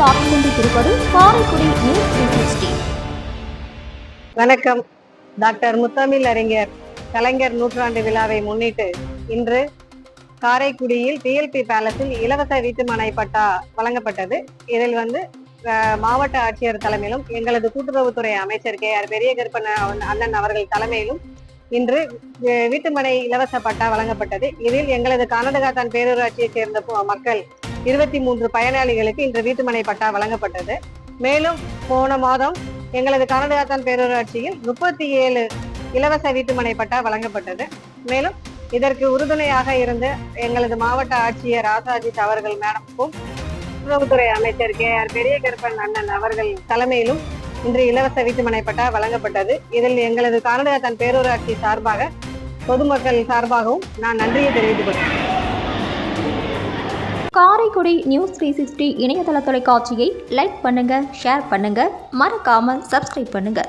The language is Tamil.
பார்த்துக் கொண்டிருப்பது காரைக்குடி நியூஸ் த்ரீ வணக்கம். டாக்டர் முத்தமிழ் அறிஞர் கலைஞர் நூற்றாண்டு விழாவை முன்னிட்டு இன்று காரைக்குடியில் டிஎல்பி பேலஸில் இலவச வீட்டுமனை பட்டா வழங்கப்பட்டது. இதில் வந்து மாவட்ட ஆட்சியர் தலைமையிலும் எங்களது கூட்டுறவுத்துறை அமைச்சர் கே ஆர் பெரிய கருப்பன் அண்ணன் அவர்கள் தலைமையிலும் இன்று வீட்டுமனை இலவச பட்டா வழங்கப்பட்டது. இதில் எங்களது கர்நாடகாத்தான் பேரூராட்சியைச் சேர்ந்த மக்கள் இருபத்தி மூன்று பயனாளிகளுக்கு இன்று வீட்டுமனை பட்டா வழங்கப்பட்டது. மேலும் போன மாதம் எங்களது கர்நாடகாத்தான் பேரூராட்சியில் முப்பத்தி ஏழு இலவச வீட்டுமனை பட்டா வழங்கப்பட்டது. மேலும் இதற்கு உறுதுணையாக இருந்த எங்களது மாவட்ட ஆட்சியர் ஆசாஜித் அவர்கள் மேடமுக்கும் உறவுத்துறை அமைச்சர் கே ஆர் பெரிய கருப்பன் அண்ணன் அவர்கள் தலைமையிலும் இன்று இலவச வீட்டுமனை பட்டா வழங்கப்பட்டது. இதில் எங்களது கர்நாடகாத்தான் பேரூராட்சி சார்பாக பொதுமக்கள் சார்பாகவும் நான் நன்றியை தெரிவித்துக் கொள்கிறேன் காரைக்குடி நியூஸ் த்ரீ சிக்ஸ்டி இணையதள தொலைக்காட்சியை லைக் பண்ணுங்க ஷேர் பண்ணுங்க மறக்காமல் சப்ஸ்கிரைப் பண்ணுங்க.